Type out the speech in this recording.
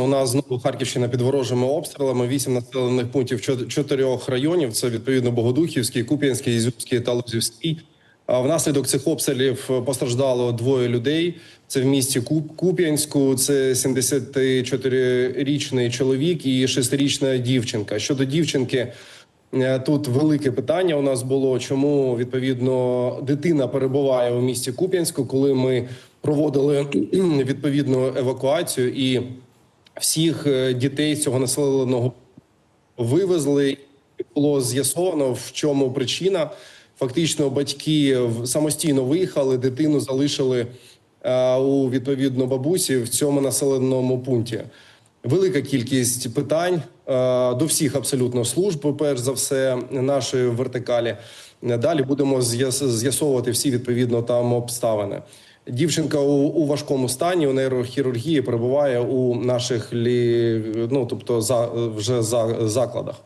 У нас знову Харківщина під ворожими обстрілами. Вісім населених пунктів чот- чотирьох районів. Це відповідно Богодухівський, Куп'янський, Ізюмський та Лозівський. А Внаслідок цих обстрілів постраждало двоє людей. Це в місті Куп'янську. Це 74-річний чоловік і 6-річна дівчинка. Щодо дівчинки, е, тут велике питання у нас було. Чому відповідно дитина перебуває у місті Куп'янську, коли ми проводили відповідну евакуацію і всіх е, дітей цього населеного вивезли. Було з'ясовано, в чому причина. Фактично, батьки самостійно виїхали, дитину залишили е, у відповідно бабусі в цьому населеному пункті. Велика кількість питань е, до всіх абсолютно служб, перш за все, нашої вертикалі. Далі будемо з'яс- з'ясовувати всі відповідно там обставини. Дівчинка у, у важкому стані у нейрохірургії перебуває у наших лі, ну тобто за вже за закладах.